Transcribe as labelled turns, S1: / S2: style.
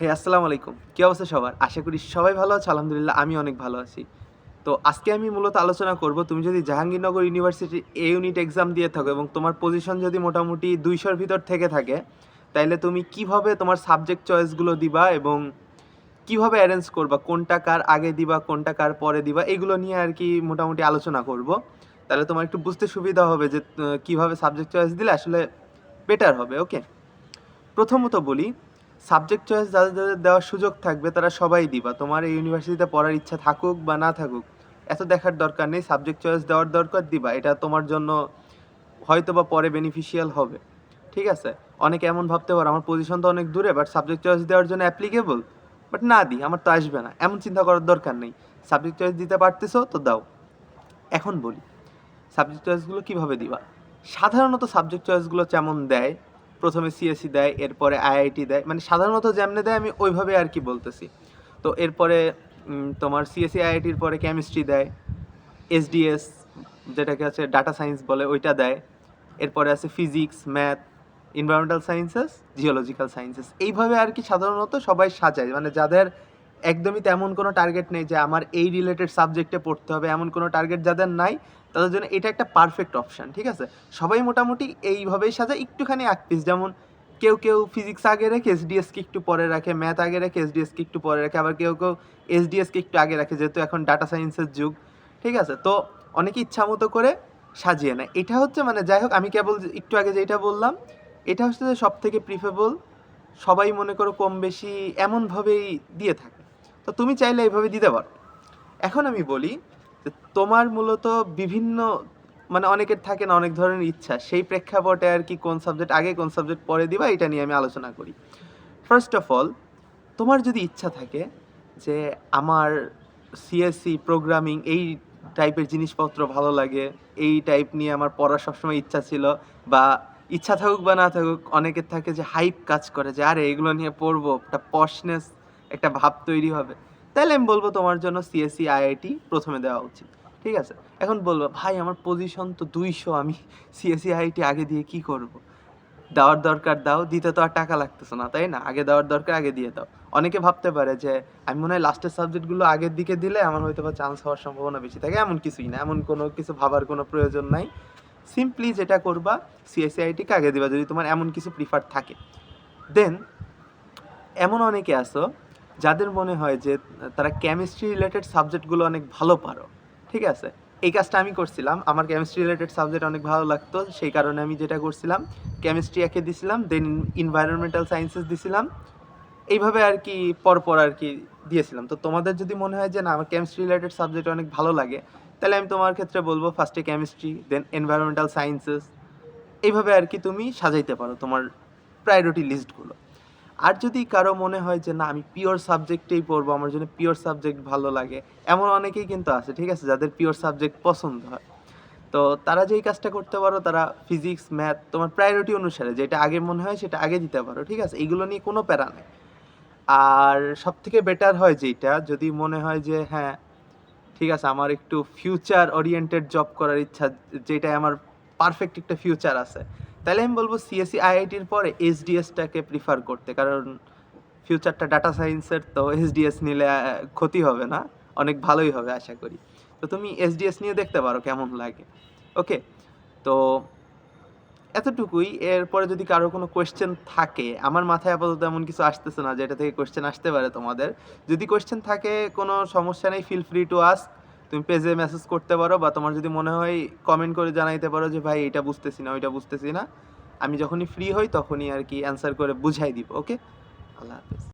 S1: হে, আসসালামু আলাইকুম। কী অবস্থা সবার? আশা করি সবাই ভালো আছে, আলহামদুলিল্লাহ আমি অনেক ভালো আছি। তো আজকে আমি মূলত আলোচনা করব, তুমি যদি জাহাঙ্গীরনগর ইউনিভার্সিটির এ ইউনিট এক্সাম দিয়ে থাকো এবং তোমার পজিশন যদি মোটামুটি দুইশোর ভিতর থেকে থাকে, তাইলে তুমি কীভাবে তোমার সাবজেক্ট চয়েসগুলো দিবা এবং কীভাবে অ্যারেঞ্জ করবা, কোনটা কার আগে দিবা, কোনটা কার পরে দিবা, এগুলো নিয়ে আর কি মোটামুটি আলোচনা করব। তাহলে তোমার একটু বুঝতে সুবিধা হবে যে কীভাবে সাবজেক্ট চয়েস দিলে আসলে বেটার হবে ওকে প্রথমত বলি সাবজেক্ট চয়েস যাদের যাদের দেওয়ার সুযোগ থাকবে, তারা সবাই দিবা। তোমার এই ইউনিভার্সিটিতে পড়ার ইচ্ছা থাকুক বা না থাকুক, এত দেখার দরকার নেই। সাবজেক্ট চয়েস দেওয়ার দরকার দিবা। এটা তোমার জন্য হয়তো বা পরে বেনিফিশিয়াল হবে। ঠিক আছে? অনেকে এমন ভাবতে পারো, আমার পজিশন তো অনেক দূরে বাট সাবজেক্ট চয়েস দেওয়ার জন্য অ্যাপ্লিকেবল বাট না দিই আমার তো আসবে না। এমন চিন্তা করার দরকার নেই। সাবজেক্ট চয়েস দিতে পারতেছো, তো দাও। এখন বলি সাবজেক্ট চয়েসগুলো কীভাবে দিবা? সাধারণত সাবজেক্ট চয়েসগুলো যেমন দেয় প্রথমে সিএসসি দেয়, এরপরে আইআইটি দেয়। মানে সাধারণত যেমনে দেয়, আমি ওইভাবে আর কি বলতেছি। তো এরপরে তোমার সিএসসি আইআইটির পরে কেমিস্ট্রি দেয়। এসডিএস যেটাকে আছে ডাটা সায়েন্স বলে, ওইটা দেয়। এরপরে আছে physics math environmental sciences geological sciences এইভাবে আর কি সাধারণত সবাই সাজায়। মানে যাদের একদমই তেমন কোনো টার্গেট নেই যে আমার এই রিলেটেড সাবজেক্টে পড়তে হবে, এমন কোনো টার্গেট যাদের নাই, তাদের জন্য এটা একটা পারফেক্ট অপশান ঠিক আছে? সবাই মোটামুটি এইভাবেই সাজায় একটুখানি এক যেমন কেউ কেউ ফিজিক্স আগে রেখে এসডিএসকে একটু পরে রাখে ম্যাথ আগে রেখে এসডিএসকে একটু পরে রাখে, আবার কেউ কেউ এসডিএসকে একটু আগে রাখে, যেহেতু এখন ডাটা সায়েন্সের যুগ, ঠিক আছে? তো অনেকে ইচ্ছা মতো করে সাজিয়ে নেয়। এটা হচ্ছে মানে যাই হোক, আমি কেবল একটু আগে যেটা বললাম, এটা হচ্ছে যে সব থেকে প্রিফেবল সবাই মনে করো কম বেশি এমনভাবেই দিয়ে থাকে। তো তুমি চাইলে এইভাবে দিতে পারো। এখন আমি বলি যে তোমার মূলত বিভিন্ন মানে অনেকের থাকে না, অনেক ধরনের ইচ্ছা। সেই প্রেক্ষাপটে আর কি কোন সাবজেক্ট আগে কোন সাবজেক্ট পরে দিবা, এটা নিয়ে আমি আলোচনা করি। ফার্স্ট অফ অল তোমার যদি ইচ্ছা থাকে যে আমার সিএসসি প্রোগ্রামিং এই টাইপের জিনিসপত্র ভালো লাগে, এই টাইপ নিয়ে আমার পড়ার সবসময় ইচ্ছা ছিল, বা ইচ্ছা থাকুক বা না থাকুক, অনেকের থাকে যে হাইপ কাজ করে যে, আরে এগুলো নিয়ে পড়ব, একটা পশনেস একটা ভাব তৈরি হবে। তাহলে আমি বলব তোমার জন্য সিএসসি আইআইটি প্রথমে দেওয়া উচিত। ঠিক আছে? এখন বলব, ভাই, আমার পজিশন তো দুইশো, আমি সিএসসি আইআইটি আগে দিয়ে কি করব? দেওয়ার দরকার দাও, দিতে তো আর টাকা লাগতেছে না, তাই না? আগে দেওয়ার দরকার, আগে দিয়ে দাও। অনেকে ভাবতে পারে যে, আমি মনে হয় লাস্টের সাবজেক্টগুলো আগের দিকে দিলে আমার হয়তো বা চান্স হওয়ার সম্ভাবনা বেশি থাকে। এমন কিছুই না, এমন কোনো কিছু ভাবার কোনো প্রয়োজন নাই। সিম্পলি যেটা করবা সিএসসিআইটিকে আগে দিবা, যদি তোমার এমন কিছু প্রিফার থাকে। দেন এমন অনেকে আছো যাদের মনে হয় যে তারা কেমিস্ট্রি রিলেটেড সাবজেক্টগুলো অনেক ভালো পারো, ঠিক আছে? এই কাজটা আমি করছিলাম, আমার কেমিস্ট্রি রিলেটেড সাবজেক্ট অনেক ভালো লাগতো, সেই কারণে আমি যেটা করছিলাম কেমিস্ট্রি একে দিছিলাম দেন ইনভায়রনমেন্টাল সায়েন্সেস দিছিলাম, এইভাবে আর কি পরপর আর কি দিয়েছিলাম। তো তোমাদের যদি মনে হয় যে না, আমার কেমিস্ট্রি রিলেটেড সাবজেক্ট অনেক ভালো লাগে, তাহলে আমি তোমার ক্ষেত্রে বলব ফার্স্টে কেমিস্ট্রি দেন এনভায়রনমেন্টাল সায়েন্সেস এইভাবে আর কি তুমি সাজাইতে পারো তোমার প্রায়োরিটি লিস্টগুলো আর যদি কারও মনে হয় যে, না, আমি পিওর সাবজেক্টেই পড়ব, আমার জন্য পিওর সাবজেক্ট ভালো লাগে, এমন অনেকেই কিন্তু আছে, ঠিক আছে, যাদের পিওর সাবজেক্ট পছন্দ হয়। তো তারা যেই কাজটা করতে পারো, তারা ফিজিক্স ম্যাথ তোমার প্রায়োরিটি অনুসারে, যেটা আগে মনে হয় সেটা আগে দিতে পারো, ঠিক আছে? এইগুলো নিয়ে কোনো প্যারা নেই। আর সব থেকে বেটার হয় যেটা যদি মনে হয় যে হ্যাঁ ঠিক আছে, আমার একটু ফিউচার ওরিয়েন্টেড জব করার ইচ্ছা, যেটাই আমার পারফেক্ট একটা ফিউচার আছে তাহলে আমি বলব সিএসসি আইআইটির পরে এসডিএসটাকে প্রিফার করতে, কারণ ফিউচারটা ডাটা সায়েন্সের তো এসডিএস নিলে ক্ষতি হবে না, অনেক ভালোই হবে আশা করি। তো তুমি এসডিএস নিয়ে দেখতে পারো কেমন লাগে। ওকে তো এতটুকুই, এরপরে যদি কারও কোনো কোয়েশ্চেন থাকে, আমার মাথায় আপাতত এমন কিছু আসতেছে না যেটা থেকে কোয়েশ্চেন আসতে পারে তোমাদের। যদি কোয়েশ্চেন থাকে, কোনো সমস্যা নেই ফিল ফ্রি টু আস্ক তুমি পেজে মেসেজ করতে পারো বা তোমার যদি মনে হয় কমেন্ট করে জানাইতে পারো যে, ভাই এটা বুঝতেছি না, ওইটা বুঝতেছি না। আমি যখনই ফ্রি হই তখনই আর কি অ্যান্সার করে বুঝাই দিব ওকে আল্লাহ হাফেজ।